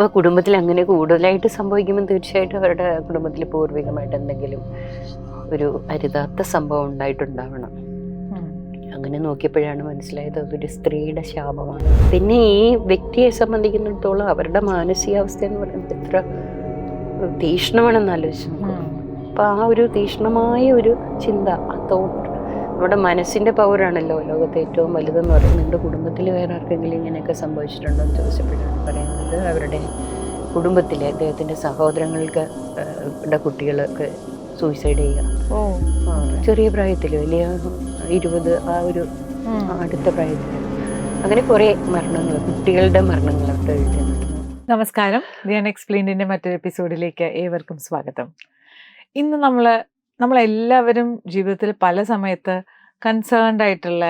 അപ്പോൾ കുടുംബത്തിൽ അങ്ങനെ കൂടുതലായിട്ട് സംഭവിക്കുമ്പോൾ തീർച്ചയായിട്ടും അവരുടെ കുടുംബത്തിൽ പൂർവികമായിട്ട് എന്തെങ്കിലും ഒരു അരുതാത്ത സംഭവം ഉണ്ടായിട്ടുണ്ടാവണം. അങ്ങനെ നോക്കിയപ്പോഴാണ് മനസ്സിലായത് അതൊരു സ്ത്രീയുടെ ശാപമാണ്. പിന്നെ ഈ വ്യക്തിയെ സംബന്ധിക്കുന്നിടത്തോളം അവരുടെ മാനസികാവസ്ഥ എന്ന് പറയുന്നത് എത്ര തീക്ഷ്ണമാണെന്ന് ആലോചിച്ചു നോക്കുക അപ്പം ആ ഒരു തീക്ഷ്ണമായ ഒരു ചിന്ത ആ തോട്ട് നമ്മുടെ മനസ്സിന്റെ പവറാണല്ലോ ലോകത്തെ ഏറ്റവും വലുതെന്ന് പറയുന്നത്. നിങ്ങളുടെ കുടുംബത്തിൽ വേറെ ആർക്കെങ്കിലും ഇങ്ങനെയൊക്കെ സംഭവിച്ചിട്ടുണ്ടോ എന്ന് ചോദിച്ചപ്പോഴാണ് പറയുന്നത് അവരുടെ കുടുംബത്തിലെ അദ്ദേഹത്തിന്റെ സഹോദരങ്ങൾക്ക് കുട്ടികളൊക്കെ സൂയിസൈഡ് ചെയ്യുക. ഓ. ചെറിയ പ്രായത്തിൽ വലിയ ഇരുപത് ആ ഒരു അടുത്ത പ്രായത്തിൽ അങ്ങനെ കുറേ മരണങ്ങൾ കുട്ടികളുടെ മരണങ്ങളൊക്കെ എഴുതുന്നുണ്ട് നമസ്കാരം. ദി എക്സ്പ്ലെയിൻഡിന്റെ മറ്റൊരു എപ്പിസോഡിലേക്ക് ഏവർക്കും സ്വാഗതം. ഇന്ന് നമ്മൾ നമ്മളെല്ലാവരും ജീവിതത്തിൽ പല സമയത്ത് കൺസേൺഡ് ആയിട്ടുള്ള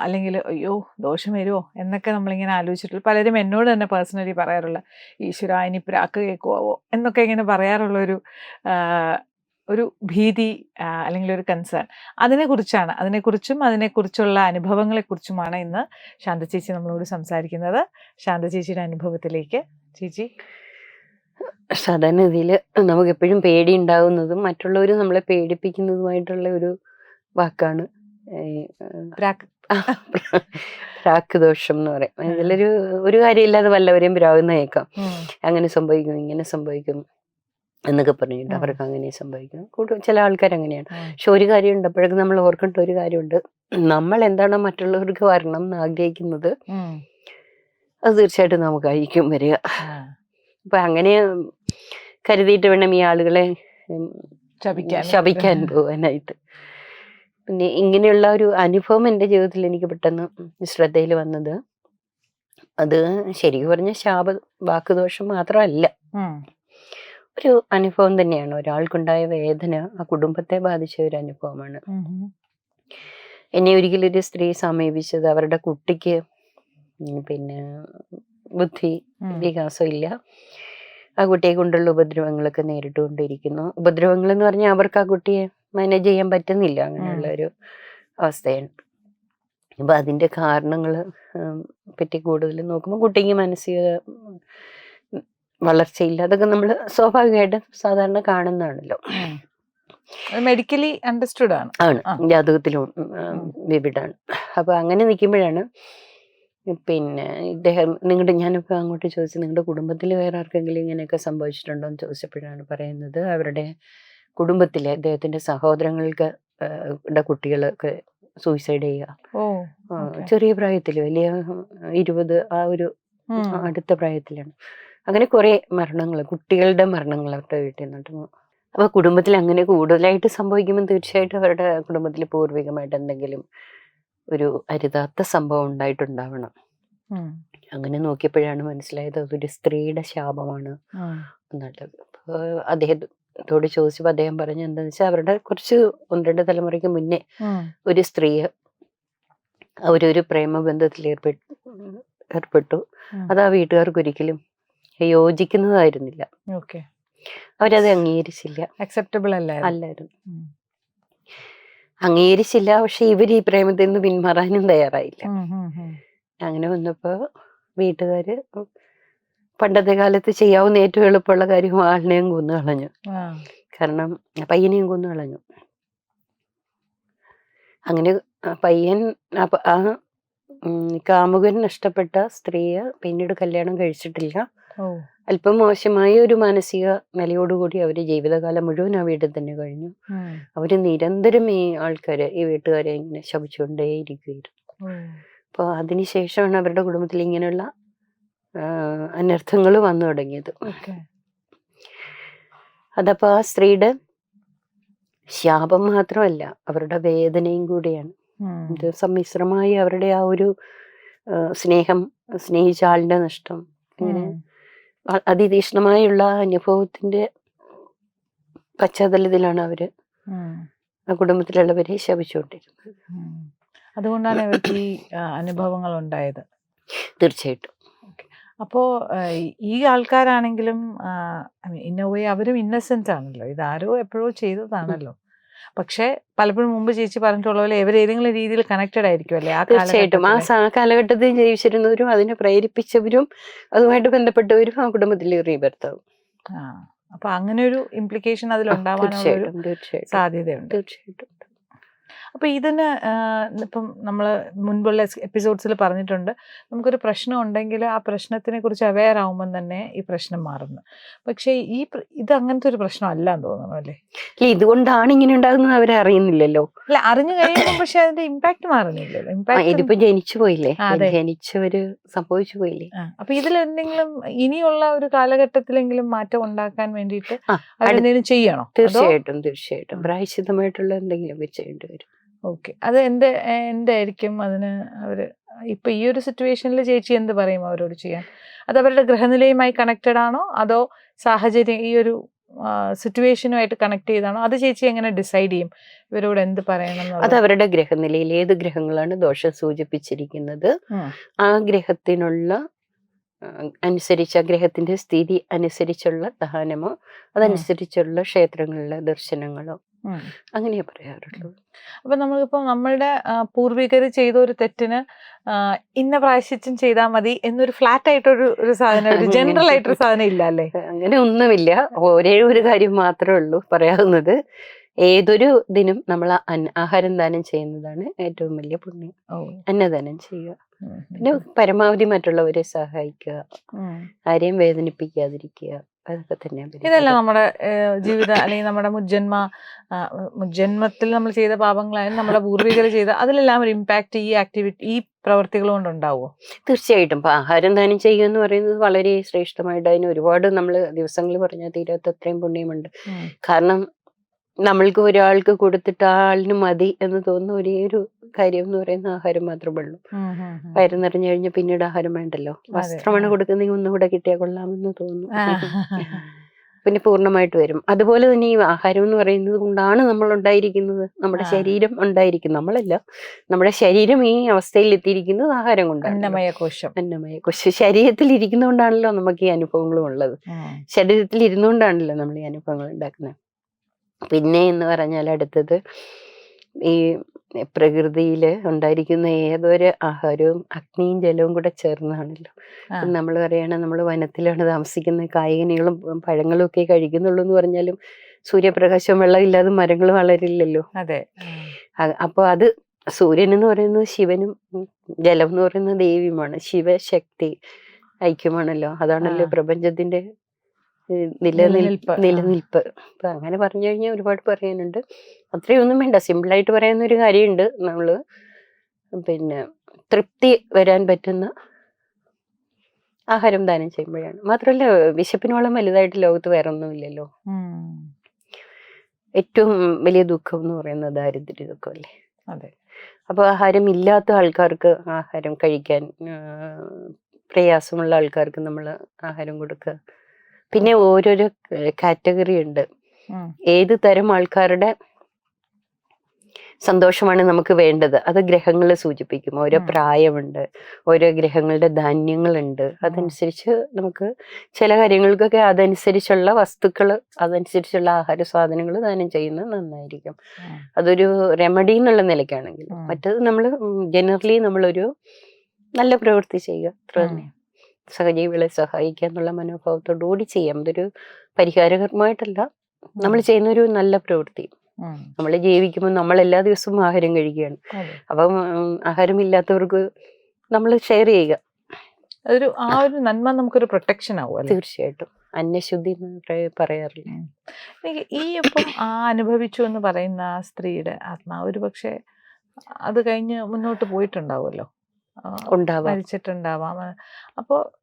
അല്ലെങ്കിൽ അയ്യോ ദോഷം വരുമോ എന്നൊക്കെ നമ്മളിങ്ങനെ ആലോചിച്ചിട്ടുള്ള പലരും എന്നോട് തന്നെ പേഴ്സണലി പറയാറുള്ള ഈശ്വര ഇനി പ്രാക്ക് കേൾക്കുവോ എന്നൊക്കെ ഇങ്ങനെ പറയാറുള്ള ഒരു ഒരു ഭീതി അല്ലെങ്കിൽ ഒരു കൺസേൺ അതിനെക്കുറിച്ചാണ് അതിനെക്കുറിച്ചും അതിനെക്കുറിച്ചുള്ള അനുഭവങ്ങളെക്കുറിച്ചുമാണ് ഇന്ന് ശാന്ത ചേച്ചി നമ്മളോട് സംസാരിക്കുന്നത്. ശാന്ത ചേച്ചിയുടെ അനുഭവത്തിലേക്ക് ചേച്ചി. സാധാരണ ഇതിൽ നമുക്ക് എപ്പോഴും പേടി ഉണ്ടാകുന്നതും മറ്റുള്ളവർ നമ്മളെ പേടിപ്പിക്കുന്നതുമായിട്ടുള്ള ഒരു വാക്കാണ് പ്രാക് പ്രാക്ക് ദോഷം എന്ന് പറയും. ഇതിലൊരു ഒരു കാര്യമില്ലാതെ വല്ലവരെയും പ്രാകുന്ന കേൾക്കാം അങ്ങനെ സംഭവിക്കും ഇങ്ങനെ സംഭവിക്കും എന്നൊക്കെ പറഞ്ഞിട്ട്. അവർക്ക് അങ്ങനെ സംഭവിക്കും. കൂടുതൽ ചില ആൾക്കാർ അങ്ങനെയാണ്. പക്ഷെ ഒരു കാര്യം അപ്പോഴൊക്കെ നമ്മൾ ഓർക്കേണ്ട ഒരു കാര്യമുണ്ട്. നമ്മൾ എന്താണോ മറ്റുള്ളവർക്ക് വരണം എന്ന് ആഗ്രഹിക്കുന്നത് അത് തീർച്ചയായിട്ടും നമുക്ക് നമുക്കായിരിക്കും വരിക. അപ്പൊ അങ്ങനെ കരുതിയിട്ട് വേണം ഈ ആളുകളെ ശപിക്കാൻ. ശപിക്കാൻ പോകാനായിട്ട്. പിന്നെ ഇങ്ങനെയുള്ള ഒരു അനുഭവം എന്റെ ജീവിതത്തിൽ എനിക്ക് പെട്ടെന്ന് ശ്രദ്ധയിൽ വന്നത്. അത് ശരിക്കും പറഞ്ഞ ശാപ വാക്കുദോഷം മാത്രമല്ല. ഒരു അനുഭവം തന്നെയാണ്. ഒരാൾക്കുണ്ടായ വേദന ആ കുടുംബത്തെ ബാധിച്ച ഒരു അനുഭവമാണ്. എന്നെ ഒരിക്കലും ഒരു ഒരിക്കലൊരു സ്ത്രീ സമീപിച്ചത് അവരുടെ കുട്ടിക്ക് പിന്നെ ബുദ്ധി. വികാസം ഇല്ല ആ കുട്ടിയെ കൊണ്ടുള്ള ഉപദ്രവങ്ങളൊക്കെ നേരിട്ടുകൊണ്ടിരിക്കുന്നു. ഉപദ്രവങ്ങൾ എന്ന് പറഞ്ഞാൽ അവർക്ക് ആ കുട്ടിയെ മാനേജ് ചെയ്യാൻ പറ്റുന്നില്ല. അങ്ങനെയുള്ള ഒരു അവസ്ഥയാണ്. അപ്പൊ അതിന്റെ കാരണങ്ങൾ പറ്റി കൂടുതൽ നോക്കുമ്പോൾ കുട്ടിക്ക് മാനസിക വളർച്ചയില്ല. അതൊക്കെ നമ്മൾ സ്വാഭാവികമായിട്ടും സാധാരണ കാണുന്നതാണല്ലോ. മെഡിക്കലി അണ്ടർസ്റ്റുഡ് ആണ്. ആണ്. ജാതകത്തിലും. വിവിഡാണ് അപ്പൊ അങ്ങനെ നിൽക്കുമ്പോഴാണ് പിന്നെ ഇദ്ദേഹം നിങ്ങളുടെ ഞാനിപ്പോൾ അങ്ങോട്ട് ചോദിച്ചു നിങ്ങളുടെ കുടുംബത്തിൽ വേറെ ആർക്കെങ്കിലും ഇങ്ങനെയൊക്കെ സംഭവിച്ചിട്ടുണ്ടോ എന്ന് ചോദിച്ചപ്പോഴാണ് പറയുന്നത്. അവരുടെ കുടുംബത്തിലെ അദ്ദേഹത്തിന്റെ സഹോദരങ്ങൾക്ക് കുട്ടികളൊക്കെ സൂയിസൈഡ് ചെയ്യുക. ചെറിയ പ്രായത്തിൽ വലിയ ഇരുപത് ആ ഒരു അടുത്ത പ്രായത്തിലാണ്. അങ്ങനെ കുറെ മരണങ്ങൾ കുട്ടികളുടെ മരണങ്ങൾ അവരുടെ വീട്ടിൽ നിന്നിട്ട് അപ്പൊ കുടുംബത്തിൽ അങ്ങനെ കൂടുതലായിട്ട് സംഭവിക്കുമ്പോൾ തീർച്ചയായിട്ടും അവരുടെ കുടുംബത്തിൽ പൂർവികമായിട്ട് എന്തെങ്കിലും ഒരു അരുതാത്ത സംഭവം ഉണ്ടായിട്ടുണ്ടാവണം. അങ്ങനെ നോക്കിയപ്പോഴാണ് മനസ്സിലായത് അതൊരു സ്ത്രീയുടെ ശാപമാണ്. എന്നുള്ളത്. അദ്ദേഹത്തോട് ചോദിച്ചപ്പോൾ അദ്ദേഹം പറഞ്ഞു എന്താണെന്ന് വെച്ചാൽ അവരുടെ കുറച്ച് ഒന്ന് രണ്ട് തലമുറയ്ക്ക് മുന്നേ ഒരു സ്ത്രീ അവരൊരു പ്രേമബന്ധത്തിൽ ഏർപ്പെട്ടു. ഏർപ്പെട്ടു. അത് ആ വീട്ടുകാർക്ക് ഒരിക്കലും യോജിക്കുന്നതായിരുന്നില്ല. ഓക്കെ. അവരത് അംഗീകരിച്ചില്ല. അക്സെപ്റ്റബിൾ അല്ലായിരുന്നു. അംഗീകരിച്ചില്ല. പക്ഷെ ഇവർ ഈ പ്രേമത്തിൽ നിന്ന് പിന്മാറാനും തയ്യാറായില്ല. അങ്ങനെ വന്നപ്പോ വീട്ടുകാര് പണ്ടത്തെ കാലത്ത് ചെയ്യാവുന്ന ഏറ്റവും എളുപ്പമുള്ള കാര്യം ആളിനെയും കൊന്നു കളഞ്ഞു. കാരണം പയ്യനെയും കൊന്നു കളഞ്ഞു. അങ്ങനെ പയ്യൻ ആ കാമുകൻ നഷ്ടപ്പെട്ട സ്ത്രീയെ പിന്നീട് കല്യാണം കഴിച്ചിട്ടില്ല. അല്പം മോശമായ ഒരു മാനസിക നിലയോടുകൂടി അവർ ജീവിതകാലം മുഴുവൻ ആ വീട്ടിൽ തന്നെ കഴിഞ്ഞു. അവർ നിരന്തരം ഈ ആൾക്കാരെ ഈ വീട്ടുകാരെ ഇങ്ങനെ ശപിച്ചുകൊണ്ടേയിരിക്കുകയായിരുന്നു. അപ്പൊ അപ്പോൾ അതിനുശേഷമാണ് അവരുടെ കുടുംബത്തിൽ ഇങ്ങനെയുള്ള അനർത്ഥങ്ങൾ വന്നു തുടങ്ങിയത്. അതപ്പോ അതപ്പോൾ ആ സ്ത്രീയുടെ ശാപം മാത്രമല്ല അവരുടെ വേദനയും കൂടിയാണ്. ഇത് സമ്മിശ്രമായി അവരുടെ ആ ഒരു സ്നേഹം സ്നേഹിച്ച ആളിന്റെ നഷ്ടം ഇങ്ങനെ ഉം. അ- അതിതീക്ഷ്ണമായുള്ള ആ അനുഭവത്തിന്റെ പശ്ചാത്തലത്തിലാണ് അവർ ആ കുടുംബത്തിലുള്ളവരെ ശപിച്ചുകൊണ്ടിരുന്നത്. അതുകൊണ്ടാണ് ഇവർക്ക് ഈ അനുഭവങ്ങൾ ഉണ്ടായത്. തീർച്ചയായിട്ടും. അപ്പോൾ ഈ ആൾക്കാരാണെങ്കിലും ഇന്ന വേ അവരും ഇന്നസെന്റ് ആണല്ലോ ഇതാരോ എപ്പോഴോ ചെയ്തതാണല്ലോ. പക്ഷെ പലപ്പോഴും മുമ്പ് ചേച്ചി പറഞ്ഞിട്ടുള്ള പോലെ ഇവർ ഏതെങ്കിലും രീതിയിൽ കണക്റ്റഡ് ആയിരിക്കുമല്ലേ ആ തീർച്ചയായിട്ടും. ആ. കാലഘട്ടത്തിൽ ജീവിച്ചിരുന്നവരും അതിനെ പ്രേരിപ്പിച്ചവരും അതുമായിട്ട് ബന്ധപ്പെട്ടവരും ആ കുടുംബത്തിൽ റീബർത്താവും ആ. അപ്പൊ അങ്ങനെ ഒരു ഇംപ്ലിക്കേഷൻ തീർച്ചയായിട്ടും. സാധ്യതയുണ്ട്. തീർച്ചയായിട്ടും. അപ്പൊ ഇതിന് ഇപ്പം നമ്മൾ മുൻപുള്ള എപ്പിസോഡ്സിൽ പറഞ്ഞിട്ടുണ്ട് നമുക്കൊരു പ്രശ്നം ഉണ്ടെങ്കിൽ ആ പ്രശ്നത്തിനെ കുറിച്ച് അവെയർ ആവുമ്പം തന്നെ ഈ പ്രശ്നം മാറുന്നു. പക്ഷേ ഈ ഇത് അങ്ങനത്തെ ഒരു പ്രശ്നം അല്ല എന്ന് തോന്നുന്നു അല്ലേ? ഇല്ല ഇതുകൊണ്ടാണ് ഇങ്ങനെ ഉണ്ടാകുന്നത് അവരെ അറിയുന്നില്ലല്ലോ. അല്ല അറിഞ്ഞു കഴിയുമ്പോൾ പക്ഷേ അതിന്റെ ഇമ്പാക്ട് മാറുന്നില്ലല്ലോ. ഇമ്പാക്ട് ഇതിപ്പോ ജനിച്ചു പോയില്ലേ. ജനിച്ചവര് സംഭവിച്ചു പോയില്ലേ? അപ്പൊ ഇതിൽ എന്തെങ്കിലും ഇനിയുള്ള ഒരു കാലഘട്ടത്തിലെങ്കിലും മാറ്റം ഉണ്ടാക്കാൻ വേണ്ടിയിട്ട് അവരെന്തെങ്കിലും ചെയ്യണോ? തീർച്ചയായിട്ടും തീർച്ചയായിട്ടും. പ്രായശിതമായിട്ടുള്ള എന്തെങ്കിലും ചെയ്യേണ്ടി വരും. ഓക്കെ. അത് എന്ത് എന്തായിരിക്കും അതിന് അവർ ഇപ്പൊ ഈ ഒരു സിറ്റുവേഷനിൽ ചേച്ചി എന്ത് പറയും അവരോട് ചെയ്യാൻ? അത് അവരുടെ ഗ്രഹനിലയുമായി കണക്റ്റഡ് ആണോ? അതോ സാഹചര്യം ഈ ഒരു സിറ്റുവേഷനുമായിട്ട് കണക്ട് ചെയ്താണോ? അത് ചേച്ചി എങ്ങനെ ഡിസൈഡ് ചെയ്യും? ഇവരോട് എന്ത് പറയണം അത് അവരുടെ? ഗ്രഹനിലയിൽ ഏത് ഗ്രഹങ്ങളാണ് ദോഷം സൂചിപ്പിച്ചിരിക്കുന്നത്? ആ ഗ്രഹത്തിനുള്ള അനുസരിച്ച് ആ ഗ്രഹത്തിന്റെ സ്ഥിതി അനുസരിച്ചുള്ള ദഹനമോ അതനുസരിച്ചുള്ള ക്ഷേത്രങ്ങളിലെ ദർശനങ്ങളോ. അങ്ങനെയേ പറയാറുള്ളൂ. അപ്പൊ നമ്മളിപ്പോ നമ്മളുടെ പൂർവികർ ചെയ്ത ഒരു തെറ്റിന് ഇന്ന പ്രായശ്ചിത്തം ചെയ്താൽ മതി എന്നൊരു ഫ്ലാറ്റ് ആയിട്ടൊരു ഒരു സാധനം ഒരു ജനറൽ ആയിട്ടൊരു സാധനം ഇല്ല അല്ലേ അങ്ങനെ ഒന്നുമില്ല. ഒരേ ഒരു കാര്യം മാത്രമേ ഉള്ളൂ പറയാവുന്നത്. ഏതൊരു ദിനം നമ്മൾ ആഹാരം ദാനം ചെയ്യുന്നതാണ് ഏറ്റവും വലിയ പുണ്യം. അന്നദാനം ചെയ്യുക. പിന്നെ പരമാവധി മറ്റുള്ളവരെ സഹായിക്കുക. ആരെയും വേദനിപ്പിക്കാതിരിക്കുക. അതൊക്കെ തന്നെ ഇതല്ല നമ്മുടെ ജീവിതം അല്ലെങ്കിൽ നമ്മുടെ മുജ്ജന്മ മുജ്ജന്മത്തിൽ നമ്മൾ ചെയ്ത പാപങ്ങളായാലും നമ്മുടെ പൂർവികർ ചെയ്ത അതിലെല്ലാം ഒരു ഇമ്പാക്ട് ഈ ആക്ടിവിറ്റി ഈ പ്രവർത്തികൾ കൊണ്ടുണ്ടാവുമോ തീർച്ചയായിട്ടും. ആഹാരം ദാനം ചെയ്യുക എന്ന് പറയുന്നത് വളരെ ശ്രേഷ്ഠമായിട്ട് അതിന് ഒരുപാട് നമ്മൾ ദിവസങ്ങൾ പറഞ്ഞാൽ തീരാത്ത അത്രയും പുണ്യമുണ്ട്. കാരണം നമ്മൾക്ക് ഒരാൾക്ക് കൊടുത്തിട്ട് ആ ആളിന് മതി എന്ന് തോന്നുന്ന ഒരേ ഒരു കാര്യം എന്ന് പറയുന്ന ആഹാരം മാത്രമേ ഉള്ളൂ. വയറ് നിറഞ്ഞു കഴിഞ്ഞാൽ പിന്നീട് ആഹാരം വേണ്ടല്ലോ. വസ്ത്രമാണ്. കൊടുക്കുന്നെങ്കിൽ ഒന്നുകൂടെ കിട്ടിയാൽ കൊള്ളാമെന്ന് തോന്നുന്നു. പിന്നെ പൂർണമായിട്ട് വരും. അതുപോലെ തന്നെ ഈ ആഹാരം എന്ന് പറയുന്നത് കൊണ്ടാണ് നമ്മൾ ഉണ്ടായിരിക്കുന്നത്. നമ്മുടെ ശരീരം ഉണ്ടായിരിക്കുന്നത്. നമ്മളല്ല. നമ്മുടെ ശരീരം ഈ അവസ്ഥയിൽ എത്തിയിരിക്കുന്നത് ആഹാരം കൊണ്ടാണ്. അന്നമയ കോശം അന്നമയ കോശം ശരീരത്തിൽ ഇരിക്കുന്നതുകൊണ്ടാണല്ലോ നമുക്ക് ഈ അനുഭവങ്ങളും ഉള്ളത്. ശരീരത്തിൽ ഇരുന്നുകൊണ്ടാണല്ലോ നമ്മൾ ഈ അനുഭവങ്ങൾ ഉണ്ടാക്കുന്നത്. പിന്നെ എന്ന് പറഞ്ഞാൽ അടുത്തത് ഈ പ്രകൃതിയിൽ ഉണ്ടായിരിക്കുന്ന ഏതൊരു ആഹാരവും അഗ്നിയും ജലവും കൂടെ ചേർന്നാണല്ലോ. നമ്മൾ പറയണ നമ്മൾ വനത്തിലാണ് താമസിക്കുന്നത് കായികനികളും പഴങ്ങളും ഒക്കെ കഴിക്കുന്നുള്ളൂ എന്ന് പറഞ്ഞാലും സൂര്യപ്രകാശം വെള്ളമില്ലാതെ മരങ്ങൾ വളരില്ലല്ലോ. അതെ. അപ്പോൾ അപ്പൊ അത് സൂര്യൻ എന്ന് പറയുന്നത് ശിവനും ജലം എന്ന് പറയുന്നത് ദേവിയുമാണ്. ശിവശക്തി ഐക്യമാണല്ലോ. അതാണല്ലോ പ്രപഞ്ചത്തിന്റെ നിലനിൽപ്പ്. നിലനിൽപ്പ്. അപ്പൊ അങ്ങനെ പറഞ്ഞു കഴിഞ്ഞാൽ ഒരുപാട് പറയാനുണ്ട്. അത്രയൊന്നും വേണ്ട. സിമ്പിൾ ആയിട്ട് പറയുന്ന ഒരു കാര്യമുണ്ട് നമ്മൾ. പിന്നെ തൃപ്തി വരാൻ പറ്റുന്ന ആഹാരം ദാനം ചെയ്യുമ്പോഴാണ്. മാത്രമല്ല വിശപ്പിനോളം വലുതായിട്ട് ലോകത്ത് വേറെ ഒന്നുമില്ലല്ലോ ഏറ്റവും വലിയ ദുഃഖം എന്ന് പറയുന്നത് ദാരിദ്ര്യ ദുഃഖമല്ലേ അതെ. അപ്പോൾ ആഹാരം ഇല്ലാത്ത ആൾക്കാർക്ക് ആഹാരം കഴിക്കാൻ പ്രയാസമുള്ള ആൾക്കാർക്ക് നമ്മൾ ആഹാരം കൊടുക്കുക. പിന്നെ ഓരോരോ കാറ്റഗറി ഉണ്ട്. ഏത് തരം ആൾക്കാരുടെ സന്തോഷമാണ് നമുക്ക് വേണ്ടത്? അത് ഗ്രഹങ്ങളെ സൂചിപ്പിക്കും. ഓരോ പ്രായമുണ്ട് ഓരോ ഗ്രഹങ്ങളുടെ ധാന്യങ്ങളുണ്ട്. അതനുസരിച്ച് നമുക്ക് ചില കാര്യങ്ങൾക്കൊക്കെ അതനുസരിച്ചുള്ള വസ്തുക്കൾ അതനുസരിച്ചുള്ള ആഹാര സാധനങ്ങൾ ദാനം ചെയ്യുന്നത് നന്നായിരിക്കും. അതൊരു റെമഡി എന്നുള്ള നിലയ്ക്കാണെങ്കിൽ. മറ്റത് നമ്മൾ ജനറലി നമ്മളൊരു നല്ല പ്രവൃത്തി ചെയ്യുക. അത്ര ഉം. സഹജീവികളെ സഹായിക്കുക എന്നുള്ള മനോഭാവത്തോടുകൂടി ചെയ്യാം. അതൊരു പരിഹാരകരമായിട്ടല്ല. നമ്മൾ ചെയ്യുന്ന ഒരു നല്ല പ്രവൃത്തി. നമ്മൾ ജീവിക്കുമ്പോൾ നമ്മൾ എല്ലാ ദിവസവും ആഹാരം കഴിക്കുകയാണ്. അപ്പം ആഹാരമില്ലാത്തവർക്ക് നമ്മൾ ഷെയർ ചെയ്യുക. അതൊരു ആ ഒരു നന്മ നമുക്കൊരു പ്രൊട്ടക്ഷൻ ആവും തീർച്ചയായിട്ടും. അന്യശുദ്ധി എന്ന് പറയാറില്ല. എനിക്ക് ഈ ഇപ്പം ആ അനുഭവിച്ചു എന്ന് പറയുന്ന ആ സ്ത്രീയുടെ ആത്മാവ് ഒരു പക്ഷേ അത് കഴിഞ്ഞ് മുന്നോട്ട് പോയിട്ടുണ്ടാവുമല്ലോ. ഉണ്ടാവാം. മരിച്ചിട്ടുണ്ടാവാം. അപ്പോൾ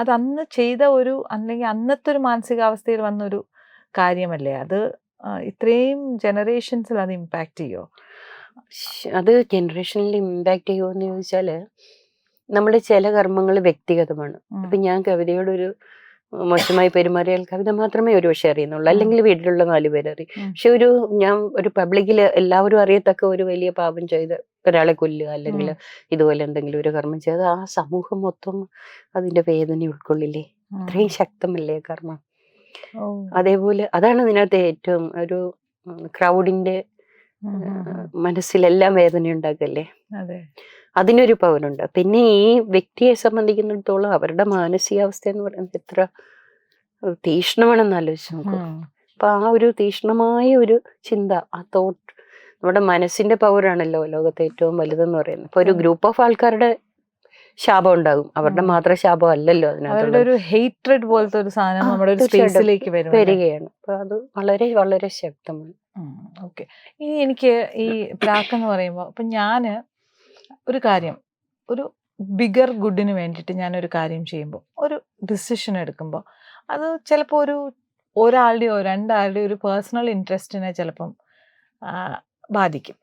അത് അന്ന് ചെയ്ത ഒരു അല്ലെങ്കിൽ അന്നത്തെ ഒരു മാനസികാവസ്ഥയിൽ വന്നൊരു കാര്യമല്ലേ അത്? ഇത്രയും ജനറേഷൻസിൽ അത് ഇമ്പാക്റ്റ് ചെയ്യോ? അത് ജനറേഷനിൽ ഇമ്പാക്റ്റ് ചെയ്യുമോ എന്ന് ചോദിച്ചാൽ നമ്മുടെ ചില കർമ്മങ്ങൾ വ്യക്തിഗതമാണ്. ഇപ്പൊ ഞാൻ കവിതയോടൊരു മോശമായി പെരുമാറിയാൽ കവിത മാത്രമേ ഒരു പക്ഷേ അറിയുന്നുള്ളൂ. അല്ലെങ്കിൽ വീട്ടിലുള്ള നാല് പേര് അറിയും. പക്ഷെ ഒരു ഞാൻ ഒരു പബ്ലിക്കിൽ എല്ലാവരും അറിയത്തക്ക ഒരു വലിയ പാപം ചെയ്ത് ഒരാളെ കൊല്ലുക അല്ലെങ്കിൽ ഇതുപോലെ എന്തെങ്കിലും ഒരു കർമ്മം ചെയ്ത് ആ സമൂഹം മൊത്തം അതിന്റെ വേദന ഉൾക്കൊള്ളില്ലേ? അത്രയും ശക്തമല്ലേ കർമ്മം? അതേപോലെ അതാണ് ഇതിനകത്ത് ഏറ്റവും ഒരു ക്രൗഡിന്റെ. മനസ്സിലെല്ലാം വേദന ഉണ്ടാക്കല്ലേ അതിനൊരു പവനുണ്ട്. പിന്നെ ഈ വ്യക്തിയെ സംബന്ധിക്കുന്നിടത്തോളം അവരുടെ മാനസികാവസ്ഥ എന്ന് പറയുന്നത് എത്ര ഏഹ്, തീക്ഷ്ണമാണെന്ന് ആലോചിച്ച് നോക്കൂ. അപ്പൊ ആ ഒരു തീക്ഷ്ണമായ ഒരു ചിന്ത ആ തോട്ട് നമ്മുടെ മനസ്സിന്റെ പവറാണല്ലോ ലോകത്തെ ഏറ്റവും വലുതെന്ന് പറയുന്നത്. ഇപ്പൊ ഒരു ഗ്രൂപ്പ് ഓഫ് ആൾക്കാരുടെ ശാപം ഉണ്ടാകും. അവരുടെ മാത്രം ശാപം അല്ലല്ലോ അതിനകത്ത് ഒരു പോലത്തെ ഒരു സാധനം നമ്മുടെ ഒരു സ്പേസിലേക്ക് വരും വരികയാണ്. അപ്പൊ അത് വളരെ വളരെ ശക്തമാണ്. ഓക്കെ ഇനി എനിക്ക് ഈ പ്രാക്ക് എന്ന് പറയുമ്പോൾ ഇപ്പൊ ഞാൻ ഒരു കാര്യം ഒരു ബിഗർ ഗുഡിന് വേണ്ടിയിട്ട് ഞാൻ ഒരു കാര്യം ചെയ്യുമ്പോൾ ഒരു ഡിസിഷൻ എടുക്കുമ്പോൾ അത് ചിലപ്പോൾ ഒരു ഒരാളുടെയോ രണ്ടാളുടെയോ ഒരു പേഴ്സണൽ ഇൻട്രസ്റ്റിനെ ചിലപ്പം ബാധിക്കും.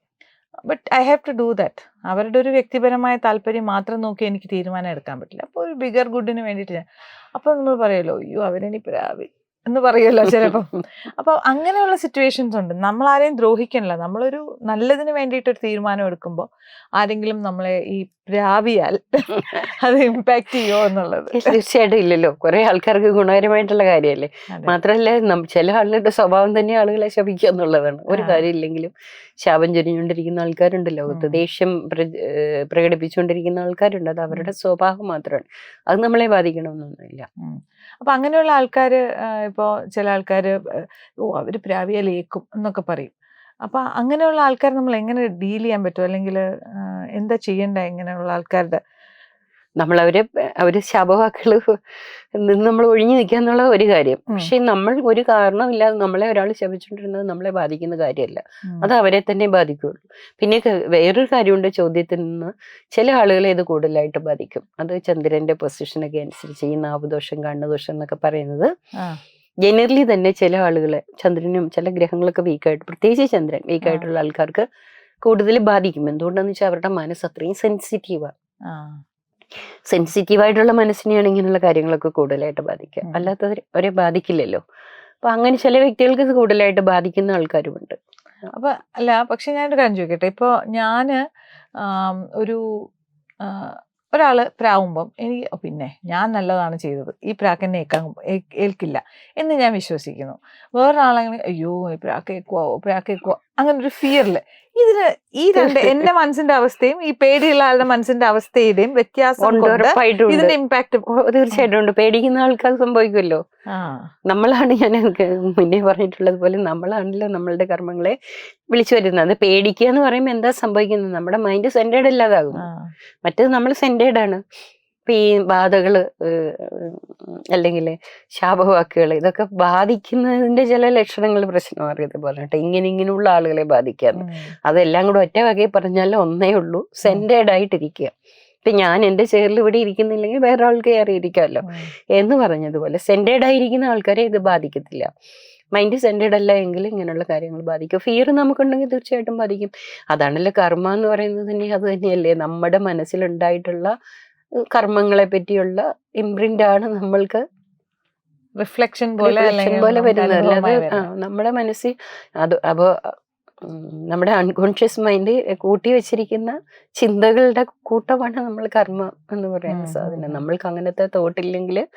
But I have to do that അവരുടെ ഒരു വ്യക്തിപരമായ താല്പര്യം മാത്രം നോക്കി എനിക്ക് തീരുമാനം എടുക്കാൻ പറ്റില്ല. അപ്പോൾ ഒരു ബിഗർ ഗുഡിന് വേണ്ടിയിട്ട് ഞാൻ അപ്പോൾ നമ്മൾ പറയുമല്ലോ അയ്യോ അവരെനി പ്രാവി എന്ന് പറയുമല്ലോ ചിലപ്പം. അപ്പോൾ അങ്ങനെയുള്ള സിറ്റുവേഷൻസ് ഉണ്ട്. നമ്മൾ ആരെയും ദ്രോഹിക്കണില്ല. നമ്മളൊരു നല്ലതിന് വേണ്ടിയിട്ട് ഒരു തീരുമാനം എടുക്കുമ്പോൾ ആരെങ്കിലും നമ്മളെ ഈ പ്രാവിയാൽ അത് ഇമ്പാക്ട് ചെയ്യുമോ എന്നുള്ളത്. തീർച്ചയായിട്ടും ഇല്ലല്ലോ. കുറെ ആൾക്കാർക്ക് ഗുണകരമായിട്ടുള്ള കാര്യമല്ലേ? മാത്രമല്ല ചില ആളുകളുടെ സ്വഭാവം തന്നെ ആളുകളെ ശപിക്കുക എന്നുള്ളതാണ്. ഒരു. കാര്യം ഇല്ലെങ്കിലും ശാപം ചൊരിഞ്ഞുകൊണ്ടിരിക്കുന്ന ആൾക്കാരുണ്ട്. ലോകത്ത് ദേഷ്യം പ്രകടിപ്പിച്ചുകൊണ്ടിരിക്കുന്ന ആൾക്കാരുണ്ട്. അത് അവരുടെ സ്വഭാവം മാത്രമാണ്. അത് നമ്മളെ ബാധിക്കണമെന്നൊന്നുമില്ല. അപ്പൊ അങ്ങനെയുള്ള ആൾക്കാർ ഇപ്പോൾ ചില ആൾക്കാർ ഓ അവർ പ്രാവിയാലേക്കും എന്നൊക്കെ പറയും. അപ്പോൾ അങ്ങനെയുള്ള ആൾക്കാർ നമ്മൾ എങ്ങനെ ഡീൽ ചെയ്യാൻ പറ്റും? അല്ലെങ്കിൽ എന്താ ചെയ്യേണ്ട ഇങ്ങനെയുള്ള ആൾക്കാരുടെ? നമ്മൾ അവരെ അവർ ശാപവാക്കുകൾ നിന്ന് നമ്മൾ ഒഴിഞ്ഞു നിൽക്കുക എന്നുള്ള ഒരു കാര്യം. പക്ഷെ നമ്മൾ ഒരു കാരണമില്ലാതെ നമ്മളെ ഒരാൾ ശപിച്ചുകൊണ്ടിരുന്നത് നമ്മളെ ബാധിക്കുന്ന കാര്യമല്ല. അത് അവരെ തന്നെ ബാധിക്കുകയുള്ളൂ. പിന്നെ വേറൊരു കാര്യമുണ്ട് ചോദ്യത്തിൽ നിന്ന് ചില ആളുകളെ ഇത് കൂടുതലായിട്ട് ബാധിക്കും. അത് ചന്ദ്രന്റെ പൊസിഷനൊക്കെ അനുസരിച്ച് ഈ നാവുദോഷം കണ്ണുദോഷം എന്നൊക്കെ പറയുന്നത്. ജനറലി തന്നെ ചില ആളുകളെ ചന്ദ്രനും ചില ഗ്രഹങ്ങളൊക്കെ വീക്കായിട്ട് പ്രത്യേകിച്ച് ചന്ദ്രൻ വീക്കായിട്ടുള്ള ആൾക്കാർക്ക് കൂടുതൽ ബാധിക്കും. എന്തുകൊണ്ടാന്ന് വെച്ചാൽ അവരുടെ മനസ്സ് അത്രയും സെൻസിറ്റീവാണ്. സെൻസിറ്റീവായിട്ടുള്ള മനസ്സിനെയാണ് ഇങ്ങനെയുള്ള കാര്യങ്ങളൊക്കെ കൂടുതലായിട്ട് ബാധിക്കുക. അല്ലാത്ത അവരെ ബാധിക്കില്ലല്ലോ. അപ്പൊ അങ്ങനെ ചില വ്യക്തികൾക്ക് കൂടുതലായിട്ട് ബാധിക്കുന്ന ആൾക്കാരുമുണ്ട് അപ്പൊ അല്ല പക്ഷെ ഞാനൊരു കാര്യം ചോദിക്കട്ടെ? ഇപ്പൊ ഞാൻ ഒരു ആ, ഒരാൾ പ്രാവുമ്പം എനിക്ക് പിന്നെ ഞാൻ നല്ലതാണ് ചെയ്തത്. ഈ പ്രാക്ക് എന്നെ ഏക്കാൻ ഏൽക്കില്ല എന്ന് ഞാൻ വിശ്വസിക്കുന്നു. വേറൊരാളെങ്കിൽ അയ്യോ ഈ പ്രാക്ക് ഏക്കുവോ പ്രാക്ക് ഏക്കുവോ. അങ്ങനെ ഒരു ഫിയറിൽ ഇതിന് ഈ രണ്ട് എന്റെ മനസ്സിന്റെ അവസ്ഥയും ഈ പേടിയുള്ള ആളുടെ മനസ്സിന്റെ അവസ്ഥയുടെയും വ്യത്യാസം ഇതിന്റെ ഇമ്പാക്ട് തീർച്ചയായിട്ടും ഉണ്ട്. പേടിക്കുന്ന ആൾക്കാർ സംഭവിക്കുമല്ലോ. നമ്മളാണ് ഞാൻ മുന്നേ പറഞ്ഞിട്ടുള്ളത് പോലെ നമ്മളാണല്ലോ നമ്മളുടെ കർമ്മങ്ങളെ വിളിച്ചു വരുന്നത്. അത് പേടിക്കുക എന്ന് പറയുമ്പോൾ എന്താ സംഭവിക്കുന്നത്? നമ്മുടെ മൈൻഡ് സെന്റേഡ് ഇല്ലാതാകും മറ്റേത് നമ്മൾ സെന്റേഡ് ആണ്. ഇപ്പൊ ഈ ബാധകൾ അല്ലെങ്കിൽ ശാപവാക്കുകൾ ഇതൊക്കെ ബാധിക്കുന്നതിന്റെ ചില ലക്ഷണങ്ങൾ പ്രശ്നം ഇതുപോലെ കേട്ടോ ഇങ്ങനെ ഇങ്ങനെയുള്ള ആളുകളെ ബാധിക്കാന്ന്. അതെല്ലാം കൂടെ ഒറ്റ വകയിൽ പറഞ്ഞാൽ ഒന്നേ ഉള്ളൂ. സെന്റേഡ് ആയിട്ടിരിക്കുക ഇപ്പൊ ഞാൻ എന്റെ ചെയറിൽ ഇവിടെ ഇരിക്കുന്നില്ലെങ്കിൽ വേറെ ആൾക്ക് കയറി ഇരിക്കാമല്ലോ. എന്ന് പറഞ്ഞതുപോലെ സെന്റേഡ് ആയിരിക്കുന്ന ആൾക്കാരെ ഇത് ബാധിക്കത്തില്ല. മൈൻഡ് സെന്റേഡ് അല്ല എങ്കിൽ ഇങ്ങനെയുള്ള കാര്യങ്ങൾ ബാധിക്കും. ഫിയർ നമുക്കുണ്ടെങ്കിൽ തീർച്ചയായിട്ടും ബാധിക്കും. അതാണല്ലോ കർമ്മ എന്ന് പറയുന്നത് തന്നെ അത് തന്നെയല്ലേ. നമ്മുടെ മനസ്സിലുണ്ടായിട്ടുള്ള കർമ്മങ്ങളെ പറ്റിയുള്ള ഇംപ്രിന്റ് ആണ് നമ്മൾക്ക് റിഫ്ലക്ഷൻ പോലെ പോലെ വരുന്നത് അല്ലാതെ. നമ്മുടെ മനസ്സിൽ അത് അപ്പോ ഉം, നമ്മുടെ അൺകോൺഷ്യസ് മൈൻഡ് കൂട്ടി വെച്ചിരിക്കുന്ന ചിന്തകളുടെ കൂട്ടമാണ് നമ്മൾ കർമ്മ എന്ന് പറയുന്ന സാധനം നമ്മൾക്ക് അങ്ങനത്തെ തോട്ടില്ലെങ്കിൽ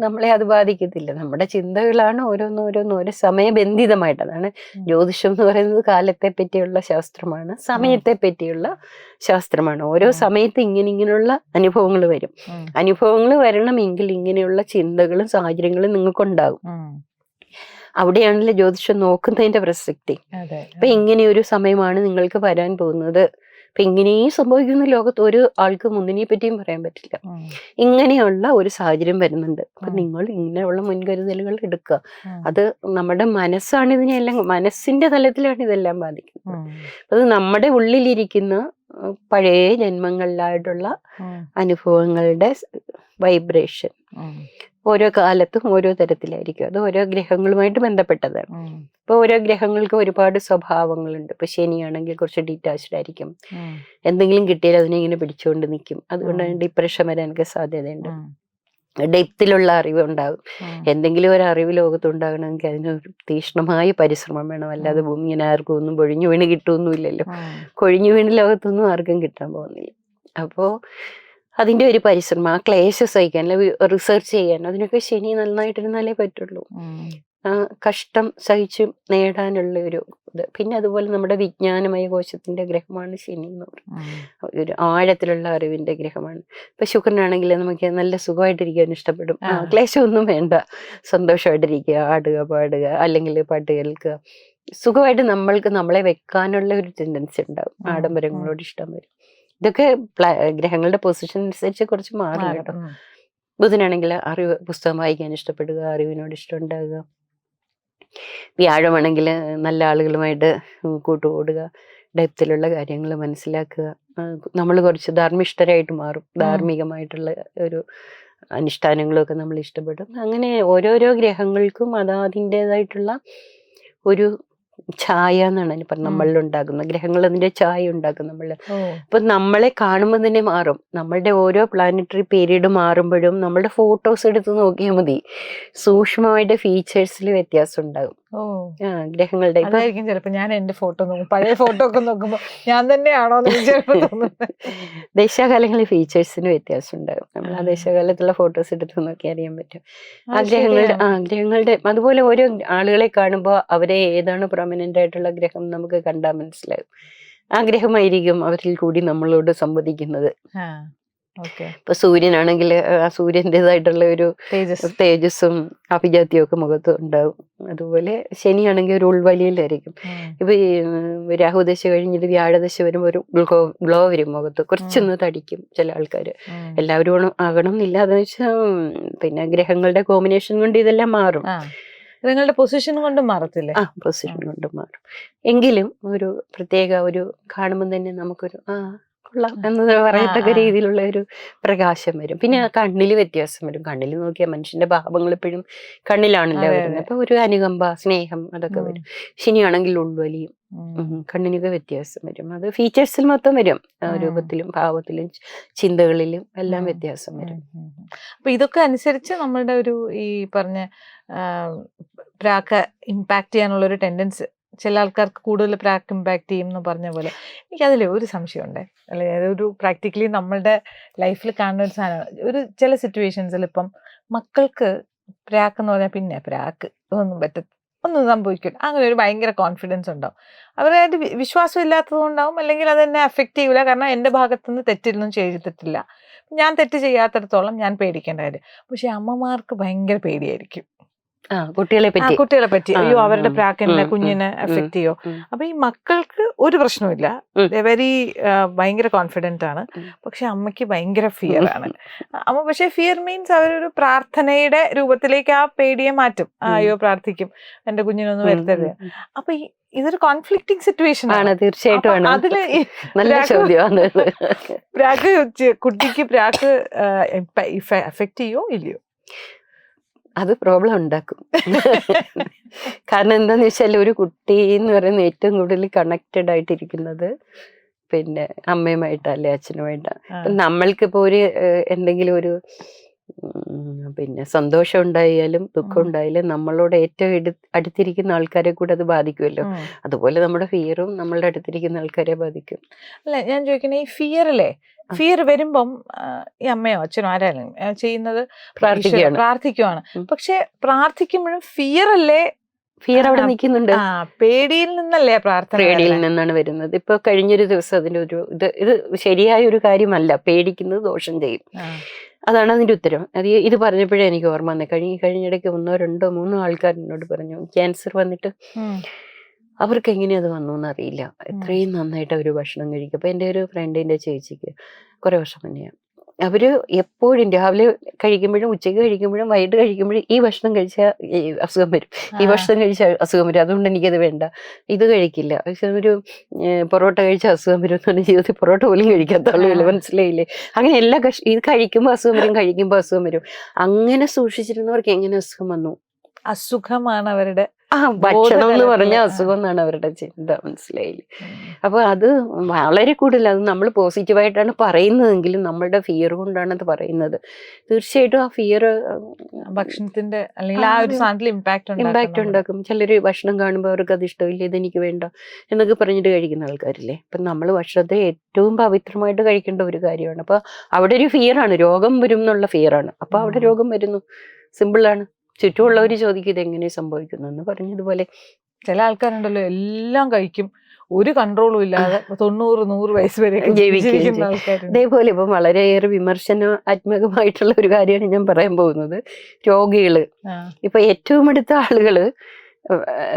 നമ്മളെ അത് ബാധിക്കത്തില്ല. നമ്മുടെ ചിന്തകളാണ് ഓരോന്നോരോന്ന് ഓരോ സമയബന്ധിതമായിട്ട്. അതാണ് ജ്യോതിഷം എന്ന് പറയുന്നത് കാലത്തെ പറ്റിയുള്ള ശാസ്ത്രമാണ് സമയത്തെ പറ്റിയുള്ള ശാസ്ത്രമാണ്. ഓരോ. സമയത്ത് ഇങ്ങനെ ഇങ്ങനെയുള്ള അനുഭവങ്ങൾ വരും. അനുഭവങ്ങൾ വരണമെങ്കിൽ ഇങ്ങനെയുള്ള ചിന്തകളും സാഹചര്യങ്ങളും നിങ്ങൾക്കുണ്ടാകും. അവിടെയാണല്ലോ ജ്യോതിഷം നോക്കുന്നതിന്റെ പ്രസക്തി. അപ്പൊ ഇങ്ങനെ ഒരു സമയമാണ് നിങ്ങൾക്ക് വരാൻ പോകുന്നത്. അപ്പൊ ഇങ്ങനെയും സംഭവിക്കുന്ന ലോകത്ത് ഒരു ആൾക്ക് മുന്നിനെ പറ്റിയും പറയാൻ പറ്റില്ല. ഇങ്ങനെയുള്ള ഒരു സാഹചര്യം വരുന്നുണ്ട്. അപ്പൊ നിങ്ങൾ ഇങ്ങനെയുള്ള മുൻകരുതലുകൾ എടുക്കുക. അത് നമ്മുടെ മനസ്സാണ് ഇതിനെല്ലാം മനസ്സിന്റെ തലത്തിലാണ് ഇതെല്ലാം ബാധിക്കുന്നത്. അത് നമ്മുടെ ഉള്ളിലിരിക്കുന്ന പഴയ ജന്മങ്ങളിലായിട്ടുള്ള അനുഭവങ്ങളുടെ വൈബ്രേഷൻ. ഓരോ കാലത്തും ഓരോ തരത്തിലായിരിക്കും. അത് ഓരോ ഗ്രഹങ്ങളുമായിട്ട് ബന്ധപ്പെട്ടതാണ്. ഇപ്പൊ ഓരോ ഗ്രഹങ്ങൾക്കും ഒരുപാട് സ്വഭാവങ്ങളുണ്ട്. ഇപ്പൊ ശനിയാണെങ്കിൽ കുറച്ച് ഡീറ്റാച്ച്ഡ് ആയിരിക്കും. എന്തെങ്കിലും കിട്ടിയാൽ അതിനെ ഇങ്ങനെ പിടിച്ചുകൊണ്ട് നിൽക്കും അതുകൊണ്ട്. ഡിപ്രഷൻ വരാനൊക്കെ സാധ്യതയുണ്ട്. ഡെപ്തിലുള്ള അറിവ് ഉണ്ടാകും എന്തെങ്കിലും ഒരു അറിവ് ലോകത്തുണ്ടാകണമെങ്കിൽ അതിനൊരു തീക്ഷ്ണമായ പരിശ്രമം വേണം. അല്ലാതെ ഭൂമി ഇങ്ങനെ ആർക്കും ഒന്നും പൊഴിഞ്ഞു വീണ് കിട്ടുമൊന്നുമില്ലല്ലോ. കൊഴിഞ്ഞു വീണ് ലോകത്തൊന്നും ആർക്കും കിട്ടാൻ പോകുന്നില്ല. അപ്പോൾ അതിന്റെ ഒരു പരിശ്രമം ആ ക്ലേശ സഹിക്കാൻ അല്ലെങ്കിൽ റിസർച്ച് ചെയ്യാൻ അതിനൊക്കെ ശനി നന്നായിട്ടിരുന്നാലേ പറ്റുള്ളൂ. കഷ്ടം സഹിച്ച് നേടാനുള്ള ഒരു ഇത്. പിന്നെ അതുപോലെ നമ്മുടെ വിജ്ഞാനമയ കോശത്തിന്റെ ഗ്രഹമാണ് ശനി എന്ന് പറയുന്നത്. ഒരു ആഴത്തിലുള്ള അറിവിന്റെ ഗ്രഹമാണ്. ഇപ്പൊ ശുക്രനാണെങ്കിൽ നമുക്ക് നല്ല സുഖമായിട്ടിരിക്കാൻ ഇഷ്ടപ്പെടും. ക്ലേശമൊന്നും വേണ്ട. സന്തോഷമായിട്ടിരിക്കുക ആടുക പാടുക അല്ലെങ്കിൽ പാട്ട് കേൾക്കുക. സുഖമായിട്ട് നമ്മൾക്ക് നമ്മളെ വെക്കാനുള്ള ഒരു ടെൻഡൻസി ഉണ്ടാവും. ആഡംബരങ്ങളോട് ഇഷ്ടം വരും. ഇതൊക്കെ ഗ്രഹങ്ങളുടെ പൊസിഷൻ അനുസരിച്ച് കുറച്ച് മാറും കേട്ടോ. ബുധനാണെങ്കിൽ അറിവ് പുസ്തകം വായിക്കാൻ ഇഷ്ടപ്പെടുക അറിവിനോട് ഇഷ്ടം ഉണ്ടാകുക വ്യാഴമാണെങ്കിൽ നല്ല ആളുകളുമായിട്ട് കൂട്ടുകൂടുക ഡെപ്തിലുള്ള കാര്യങ്ങൾ മനസ്സിലാക്കുക. നമ്മൾ കുറച്ച് ധാർമ്മിഷ്ഠരായിട്ട് മാറും. ധാർമ്മികമായിട്ടുള്ള ഒരു അനുഷ്ഠാനങ്ങളൊക്കെ നമ്മൾ ഇഷ്ടപ്പെടും. അങ്ങനെ ഓരോരോ ഗ്രഹങ്ങൾക്കും അതാതിന്റെതായിട്ടുള്ള ഒരു ഛായ എന്നാണ് അതിന് പറഞ്ഞത്. നമ്മളിൽ ഉണ്ടാകുന്ന ഗ്രഹങ്ങൾ അതിന്റെ ഛായ ഉണ്ടാക്കും നമ്മൾ അപ്പൊ നമ്മളെ കാണുമ്പോൾ തന്നെ മാറും. നമ്മളുടെ ഓരോ പ്ലാനറ്ററി പീരീഡ് മാറുമ്പോഴും നമ്മളുടെ ഫോട്ടോസ് എടുത്ത് നോക്കിയാൽ മതി. സൂക്ഷ്മമായിട്ട് ഫീച്ചേഴ്സിൽ വ്യത്യാസം ഉണ്ടാകും. ഗ്രഹങ്ങളുടെ അതായിരിക്കും ചിലപ്പോ ഞാൻ എന്റെ ഫോട്ടോ നോക്കും പഴയ ഫോട്ടോ ഒക്കെ നോക്കുമ്പോ ഞാൻ തന്നെയാണോ ദേശാകാലങ്ങളിൽ ഫീച്ചേഴ്സിന് വ്യത്യാസം ഉണ്ടാകും നമ്മൾ ആ ദേശകാലത്തുള്ള ഫോട്ടോസ് എടുത്ത് നോക്കി അറിയാൻ പറ്റും. ആ ആഗ്രഹങ്ങളുടെ ഗ്രഹങ്ങളുടെ ആ ഗ്രഹങ്ങളുടെ അതുപോലെ ഓരോ ആളുകളെ കാണുമ്പോൾ അവരെ ഏതാണ് പ്രൊമിനന്റ് ആയിട്ടുള്ള ഗ്രഹം നമുക്ക് കണ്ടാൽ മനസ്സിലാകും. ആ ഗ്രഹമായിരിക്കും അവരിൽ കൂടി നമ്മളോട് സംവദിക്കുന്നത്. ഇപ്പൊ സൂര്യനാണെങ്കിൽ ആ സൂര്യന്റെതായിട്ടുള്ള ഒരു തേജസ്സും അഭിജാത്യവും ഒക്കെ മുഖത്ത് ഉണ്ടാവും. അതുപോലെ ശനിയാണെങ്കിൽ ഒരു ഉൾവലിയിലായിരിക്കും. ഇപ്പൊ ഈ രാഹുദശ കഴിഞ്ഞിട്ട് വ്യാഴദശ വരുമ്പോൾ ഒരു ഗ്ലോ ഗ്ലോ വരും മുഖത്ത്. കുറച്ചൊന്ന് തടിക്കും ചില ആൾക്കാർ. എല്ലാവരും ആകണം എന്നില്ല അതെന്ന് വെച്ചാൽ പിന്നെ ഗ്രഹങ്ങളുടെ കോമ്പിനേഷൻ കൊണ്ട് ഇതെല്ലാം മാറും. നിങ്ങളുടെ പൊസിഷൻ കൊണ്ട് മാറത്തില്ലേ? ആ പൊസിഷൻ കൊണ്ട് മാറും. എങ്കിലും ഒരു പ്രത്യേക ഒരു കാണുമ്പോൾ തന്നെ നമുക്കൊരു ആ കൊള്ളാം എന്ന് പറയത്തക്ക രീതിയിലുള്ള ഒരു പ്രകാശം വരും. പിന്നെ കണ്ണിൽ വ്യത്യാസം വരും. കണ്ണിൽ നോക്കിയാൽ മനുഷ്യന്റെ ഭാവങ്ങൾ എപ്പോഴും കണ്ണിലാണല്ലോ വരുന്നത്. അപ്പൊ ഒരു അനുകമ്പ സ്നേഹം അതൊക്കെ വരും. ശനിയാണെങ്കിൽ ഉൾവലിയും ഉം. ഉം, കണ്ണിനൊക്കെ വ്യത്യാസം വരും. അത് ഫീച്ചേഴ്സിൽ മൊത്തം വരും. രൂപത്തിലും ഭാവത്തിലും ചിന്തകളിലും എല്ലാം. വ്യത്യാസം വരും. അപ്പൊ ഇതൊക്കെ അനുസരിച്ച് നമ്മളുടെ ഒരു ഈ പറഞ്ഞ പ്രാക്ക് ഇമ്പാക്ട് ചെയ്യാനുള്ള ഒരു ടെൻഡൻസി ചില ആൾക്കാർക്ക് കൂടുതൽ പ്രാക്ക് ഇമ്പാക്ട് ചെയ്യും എന്ന് പറഞ്ഞ പോലെ. എനിക്കതിൽ ഒരു സംശയമുണ്ട്. അല്ലെങ്കിൽ ഒരു പ്രാക്ടിക്കലി നമ്മളുടെ ലൈഫിൽ കാണുന്ന ഒരു സാധനമാണ് ഒരു ചില സിറ്റുവേഷൻസിൽ ഇപ്പം മക്കൾക്ക് പ്രാക്ക് എന്ന് പറഞ്ഞാൽ പിന്നെ പ്രാക്ക്. ഒന്നും പറ്റ ഒന്നും സംഭവിക്കില്ല അങ്ങനെ ഒരു ഭയങ്കര കോൺഫിഡൻസ് ഉണ്ടാവും. അവരായിട്ട് വിശ്വാസം ഇല്ലാത്തത് കൊണ്ടാവും അല്ലെങ്കിൽ അതെന്നെ അഫക്റ്റ് ചെയ്യില്ല കാരണം എന്റെ ഭാഗത്തുനിന്ന് തെറ്റൊന്നും ചെയ്തിട്ടില്ല. ഞാൻ തെറ്റ് ചെയ്യാത്തടത്തോളം ഞാൻ പേടിക്കേണ്ട കാര്യം. പക്ഷേ അമ്മമാർക്ക് ഭയങ്കര പേടിയായിരിക്കും. കുട്ടികളെ പറ്റി. കുട്ടികളെ പറ്റി. അയ്യോ അവരുടെ പ്രാക്കിനെ കുഞ്ഞിനെ എഫക്ട് ചെയ്യോ. അപ്പൊ ഈ മക്കൾക്ക് ഒരു പ്രശ്നമില്ല. വെരി ഭയങ്കര കോൺഫിഡന്റ് ആണ്. പക്ഷെ അമ്മയ്ക്ക് ഭയങ്കര ഫിയർ ആണ്. അമ്മ പക്ഷെ ഫിയർ മീൻസ് അവരൊരു പ്രാർത്ഥനയുടെ രൂപത്തിലേക്ക് ആ പേടിയെ മാറ്റും. അയ്യോ പ്രാർത്ഥിക്കും. എന്റെ കുഞ്ഞിനൊന്നും വരുത്തരുത്. അപ്പൊ ഈ- ഇതൊരു കോൺഫ്ലിക്റ്റിംഗ് സിറ്റുവേഷൻ ആണ് തീർച്ചയായിട്ടും അതിൽ നല്ല ചോദ്യമാണ് പ്രാക്ക് കുട്ടിക്ക് പ്രാക്ക് എഫക്ട് ചെയ്യോ? ഇല്ലയോ? അത് പ്രോബ്ലം ഉണ്ടാക്കും. കാരണം എന്താന്ന് വെച്ചാൽ ഒരു കുട്ടി എന്ന് പറയുന്ന ഏറ്റവും കൂടുതൽ കണക്റ്റഡ് ആയിട്ടിരിക്കുന്നത് പിന്നെ അമ്മയുമായിട്ടാ അല്ലെ അച്ഛനുമായിട്ടാണ് ആ, നമ്മൾക്കിപ്പോ ഒരു എന്തെങ്കിലും ഒരു പിന്നെ സന്തോഷം ഉണ്ടായാലും ദുഃഖം. ഉണ്ടായാലും നമ്മളോട് ഏറ്റവും അടുത്തിരിക്കുന്ന ആൾക്കാരെ കൂടെ അത് ബാധിക്കുമല്ലോ. അതുപോലെ നമ്മുടെ ഫിയറും നമ്മളുടെ അടുത്തിരിക്കുന്ന ആൾക്കാരെ ബാധിക്കും. അല്ല ഞാൻ ചോദിക്കണേ ഈ ഫിയർ അല്ലേ ഫിയർ വരുമ്പം ഈ അമ്മയോ അച്ഛനോ ആരായാലും ചെയ്യുന്നത് പ്രാർത്ഥിക്കുകയാണ് പ്രാർത്ഥിക്കുവാണ്. പക്ഷെ പ്രാർത്ഥിക്കുമ്പോഴും ഫിയർ അല്ലേ? ഫിയർ അവിടെ നിൽക്കുന്നുണ്ട്. പേടിയിൽ നിന്നല്ലേ പ്രാർത്ഥന പേടിയിൽ നിന്നാണ് വരുന്നത്. ഇപ്പൊ കഴിഞ്ഞൊരു ദിവസം അതിന്റെ ഒരു ഇത് ഇത് ശരിയായ ഒരു കാര്യമല്ല. പേടിക്കുന്നത് ദോഷം ചെയ്യും. അതാണ് അതിന്റെ ഉത്തരം. അത് ഇത് പറഞ്ഞപ്പോഴേ എനിക്ക് ഓർമ്മ വന്നേ. കഴിഞ്ഞ കഴിഞ്ഞിടയ്ക്ക് ഒന്നോ രണ്ടോ മൂന്നോ ആൾക്കാർ എന്നോട് പറഞ്ഞു ക്യാൻസർ വന്നിട്ട് അവർക്ക് എങ്ങനെയത് അത് വന്നു എന്നറിയില്ല എത്രയും നന്നായിട്ട് അവർ ഭക്ഷണം കഴിക്കും. അപ്പൊ എന്റെ ഒരു ഫ്രണ്ടിന്റെ ചേച്ചിക്ക് കുറേ വർഷം മുന്നെയാ അവർ എപ്പോഴും രാവിലെ കഴിക്കുമ്പോഴും ഉച്ചയ്ക്ക് കഴിക്കുമ്പോഴും വൈകിട്ട് കഴിക്കുമ്പോഴും ഈ ഭക്ഷണം കഴിച്ചാൽ അസുഖം വരും. ഈ ഭക്ഷണം കഴിച്ചാൽ അസുഖം വരും. അതുകൊണ്ട് എനിക്കത് വേണ്ട. ഇത് കഴിക്കില്ല. പക്ഷെ ഒരു പൊറോട്ട കഴിച്ചാൽ അസുഖം വരും എന്നാണ് ജീവിതത്തിൽ പൊറോട്ട പോലും കഴിക്കാത്ത ആളുകൾ. മനസ്സിലായില്ലേ? അങ്ങനെ എല്ലാ കഷ ഇത് കഴിക്കുമ്പോൾ അസുഖം വരും കഴിക്കുമ്പോൾ അസുഖം വരും. അങ്ങനെ സൂക്ഷിച്ചിരുന്നവർക്ക് എങ്ങനെ അസുഖം വന്നു? അസുഖമാണ് അവരുടെ ആ ഭക്ഷണം എന്ന് പറഞ്ഞ. അസുഖം എന്നാണ് അവരുടെ ചിന്ത മനസ്സിലായി അപ്പൊ അത് വളരെ കൂടുതൽ അത് നമ്മൾ പോസിറ്റീവായിട്ടാണ് പറയുന്നതെങ്കിലും നമ്മളുടെ ഫിയർ കൊണ്ടാണ് അത് പറയുന്നത്. തീർച്ചയായിട്ടും ആ ഫിയർ ഭക്ഷണത്തിന്റെ അല്ലെങ്കിൽ ആ ഒരു ഒരു സാധനത്തിൽ ഇമ്പാക്ട് ഇമ്പാക്ട് ഉണ്ടാക്കും. ചിലർ ഭക്ഷണം കാണുമ്പോൾ അവർക്ക് അത് ഇഷ്ടമില്ല ഇതെനിക്ക് വേണ്ട എന്നൊക്കെ പറഞ്ഞിട്ട് കഴിക്കുന്ന ആൾക്കാരില്ലേ? അപ്പൊ നമ്മൾ ഭക്ഷണത്തെ ഏറ്റവും പവിത്രമായിട്ട് കഴിക്കേണ്ട ഒരു കാര്യമാണ്. അപ്പൊ അവിടെ ഒരു ഫിയർ ആണ് രോഗം വരും എന്നുള്ള ഫിയർ ആണ്. അപ്പൊ അവിടെ രോഗം വരുന്നു. സിമ്പിളാണ് ചുറ്റുമുള്ളവർ ചോദിക്കും ഇത് എങ്ങനെ സംഭവിക്കുന്നു എന്ന് പറഞ്ഞതുപോലെ ചില ആൾക്കാരുണ്ടല്ലോ എല്ലാം കഴിക്കും. ഒരു കൺട്രോളും ഇല്ലാതെ തൊണ്ണൂറ് നൂറ് വയസ്സ് വരെ ജീവിക്കുന്ന ആൾക്കാർ അതേപോലെ ഇപ്പം വളരെയേറെ വിമർശനാത്മകമായിട്ടുള്ള ഒരു കാര്യമാണ് ഞാൻ പറയാൻ പോകുന്നത്. രോഗികൾ. ഇപ്പം ഏറ്റവും അടുത്ത ആളുകൾ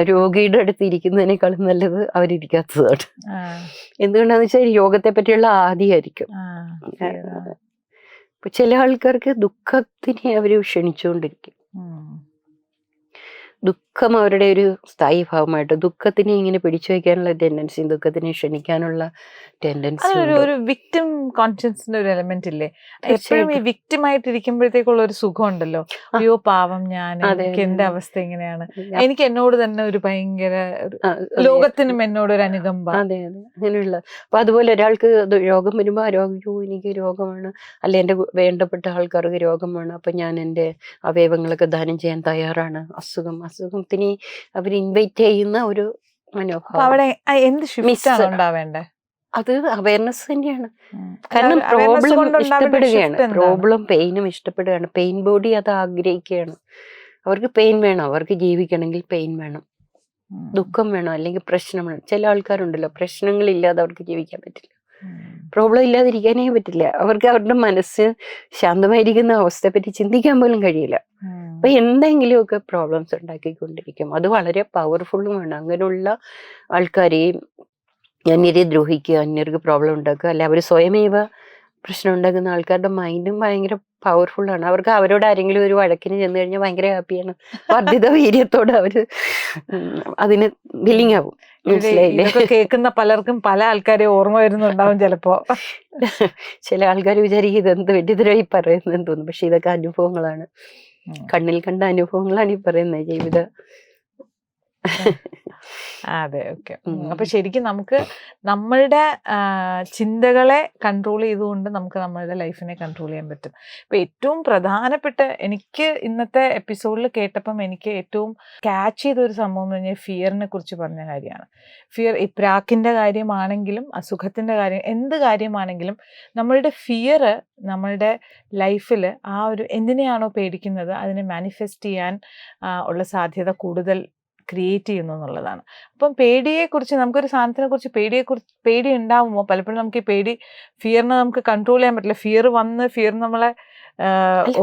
രോഗിയുടെ അടുത്ത് ഇരിക്കുന്നതിനേക്കാളും നല്ലത് അവരിരിക്കാത്തതാണ്. എന്തുകൊണ്ടാന്ന് വെച്ചാൽ രോഗത്തെ പറ്റിയുള്ള ആദ്യമായിരിക്കും ചില ആൾക്കാർക്ക് ദുഃഖത്തിനെ അവർ ക്ഷണിച്ചുകൊണ്ടിരിക്കും. 嗯。努。ദുഃഖം അവരുടെ ഒരു സ്ഥായി ഭാവമായിട്ട്. ദുഃഖത്തിനെ ഇങ്ങനെ പിടിച്ചു വയ്ക്കാനുള്ള ടെൻഡൻസി ദുഃഖത്തിനെ ക്ഷണിക്കാനുള്ള ടെൻഡൻസി ഒരു വിക്ടിം കോൺഷ്യൻസിന്റെ ഒരു എലമെന്റ് ഇല്ലേ? എപ്പോഴും ഈ. വിക്ടിം ആയിട്ടിരിക്കുമ്പോഴത്തേക്കുള്ള ഒരു സുഖം ഉണ്ടല്ലോ അയ്യോ പാവം ഞാൻ. എനിക്ക് എന്റെ അവസ്ഥ ഇങ്ങനെയാണ്. എനിക്ക് എന്നോട് തന്നെ ഒരു ഭയങ്കര ലോകത്തിനും എന്നോട് ഒരു അനുകമ്പ. അതെ അതെ. അങ്ങനെയുള്ള. അപ്പൊ അതുപോലെ ഒരാൾക്ക് രോഗം വരുമ്പോ ആ രോഗം എനിക്ക് രോഗമാണ്. അല്ലെ എന്റെ വേണ്ടപ്പെട്ട ആൾക്കാർക്ക് രോഗമാണ്. അപ്പൊ ഞാൻ എന്റെ അവയവങ്ങളൊക്കെ ദാനം ചെയ്യാൻ തയ്യാറാണ്. അസുഖം അസുഖം അസുഖത്തിനെ അവർ ഇൻവൈറ്റ് ചെയ്യുന്ന ഒരു മനോഭാവം. അവിടെ എന്ത് ഷിഫ്റ്റ് Miss- ഉണ്ടാവേണ്ടേ അത് അവയർനെസ് തന്നെയാണ്. കാരണം പ്രോബ്ലം ഇഷ്ടപ്പെടുകയാണ്. പ്രോബ്ലം പെയിനും ഇഷ്ടപ്പെടുകയാണ്. പെയിൻ ബോഡി അത് ആഗ്രഹിക്കുകയാണ്. അവർക്ക് പെയിൻ വേണം. അവർക്ക് ജീവിക്കണമെങ്കിൽ പെയിൻ വേണം. ദുഃഖം വേണം. അല്ലെങ്കിൽ പ്രശ്നം വേണം. ചില ആൾക്കാരുണ്ടല്ലോ. പ്രശ്നങ്ങളില്ലാതെ അവർക്ക് ജീവിക്കാൻ പറ്റില്ല. പ്രോബ്ലം ഇല്ലാതിരിക്കാനേ പറ്റില്ല. അവർക്ക് അവരുടെ മനസ്സ് ശാന്തമായിരിക്കുന്ന അവസ്ഥയെ പറ്റി ചിന്തിക്കാൻ പോലും കഴിയില്ല. അപ്പൊ എന്തെങ്കിലുമൊക്കെ പ്രോബ്ലംസ് ഉണ്ടാക്കിക്കൊണ്ടിരിക്കും. അത് വളരെ പവർഫുള്ളുമാണ് അങ്ങനെയുള്ള ആൾക്കാരെയും അന്യരെ ദ്രോഹിക്കുക അന്യർക്ക് പ്രോബ്ലം ഉണ്ടാക്കുക അല്ലെ അവർ സ്വയമേവ പ്രശ്നം ഉണ്ടാക്കുന്ന ആൾക്കാരുടെ മൈൻഡും ഭയങ്കര പവർഫുൾ ആണ്. അവർക്ക് അവരോട് ആരെങ്കിലും ഒരു വഴക്കിന് ചെന്ന് കഴിഞ്ഞാൽ ഭയങ്കര ഹാപ്പിയാണ് വർദ്ധിത വീര്യത്തോടെ അവർ അതിന് ബില്ലിംഗ് ആവും. മനസ്സിലായില്ലേ? കേൾക്കുന്ന പലർക്കും പല ആൾക്കാരെ ഓർമ്മ വരുന്നുണ്ടാവും ചിലപ്പോ. ചില ആൾക്കാർ വിചാരിക്കും ഇതെന്ത് വെട്ടിത്തരായി പറയുന്നതെന്ന് തോന്നുന്നു. പക്ഷെ ഇതൊക്കെ അനുഭവങ്ങളാണ്. കണ്ണിൽ കണ്ട അനുഭവങ്ങളാണ് ഈ പറയുന്നത്. ജീവിത അതെ ഓക്കെ. അപ്പൊ ശരിക്കും നമുക്ക് നമ്മളുടെ ചിന്തകളെ കൺട്രോൾ ചെയ്തുകൊണ്ട് നമുക്ക് നമ്മളുടെ ലൈഫിനെ കൺട്രോൾ ചെയ്യാൻ പറ്റും. ഇപ്പൊ ഏറ്റവും പ്രധാനപ്പെട്ട എനിക്ക് ഇന്നത്തെ എപ്പിസോഡിൽ കേട്ടപ്പം എനിക്ക് ഏറ്റവും ക്യാച്ച് ചെയ്ത ഒരു സംഭവം എന്ന് പറഞ്ഞാൽ ഫിയറിനെ കുറിച്ച് പറഞ്ഞ കാര്യമാണ്. ഫിയർ ഇപ്രാക്കിന്റെ പ്രാക്കിന്റെ കാര്യമാണെങ്കിലും അസുഖത്തിന്റെ കാര്യം എന്ത് കാര്യമാണെങ്കിലും നമ്മളുടെ ഫിയർ നമ്മളുടെ ലൈഫിൽ ആ ഒരു എന്തിനെയാണോ പേടിക്കുന്നത് അതിനെ മാനിഫെസ്റ്റ് ചെയ്യാൻ ഉള്ള സാധ്യത കൂടുതൽ ക്രിയേറ്റ് ചെയ്യുന്നു എന്നുള്ളതാണ്. അപ്പം പേടിയെക്കുറിച്ച് നമുക്കൊരു സാധനത്തിനെ കുറിച്ച് പേടിയെക്കുറിച്ച് പേടി ഉണ്ടാവുമ്പോൾ പലപ്പോഴും നമുക്ക് ഈ പേടി ഫിയറിനെ നമുക്ക് കൺട്രോൾ ചെയ്യാൻ പറ്റില്ല. ഫിയർ വന്ന് ഫിയർ നമ്മളെ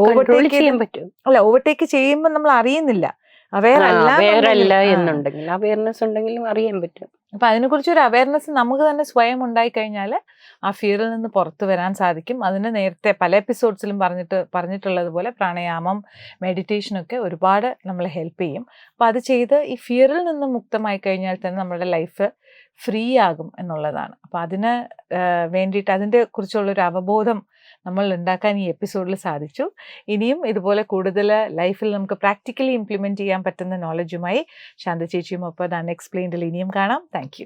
ഓവർടേക്ക് ചെയ്യാൻ പറ്റും. അല്ല ഓവർടേക്ക് ചെയ്യുമ്പോൾ നമ്മൾ അറിയുന്നില്ല അവെയർ അല്ല എന്നുണ്ടെങ്കിൽ- അവയർനെസ് ഉണ്ടെങ്കിലും അറിയാൻ പറ്റും. അപ്പൊ അതിനെക്കുറിച്ച് ഒരു അവയർനെസ് നമുക്ക് തന്നെ സ്വയം ഉണ്ടായി കഴിഞ്ഞാൽ ആ ഫിയറിൽ നിന്ന് പുറത്തു വരാൻ സാധിക്കും. അതിന് നേരത്തെ പല എപ്പിസോഡ്സിലും പറഞ്ഞിട്ട് പറഞ്ഞിട്ടുള്ളത് പോലെ പ്രാണായാമം മെഡിറ്റേഷനൊക്കെ ഒരുപാട് നമ്മളെ ഹെൽപ്പ് ചെയ്യും. അപ്പൊ അത് ചെയ്ത് ഈ ഫിയറിൽ നിന്ന് മുക്തമായി കഴിഞ്ഞാൽ തന്നെ നമ്മുടെ ലൈഫ് ഫ്രീ ആകും എന്നുള്ളതാണ്. അപ്പം അതിന് വേണ്ടിയിട്ട് അതിന്റെ കുറിച്ചുള്ളൊരു അവബോധം നമ്മൾ ഉണ്ടാക്കാൻ ഈ എപ്പിസോഡിൽ സാധിച്ചു. ഇനിയും ഇതുപോലെ കൂടുതൽ ലൈഫിൽ നമുക്ക് പ്രാക്ടിക്കലി ഇംപ്ലിമെന്റ് ചെയ്യാൻ പറ്റുന്ന നോളജുമായി ശാന്ത ചേച്ചിയും ഒപ്പം അൺഎക്സ്പ്ലെയിൻഡിൽ ഇനിയും കാണാം. താങ്ക്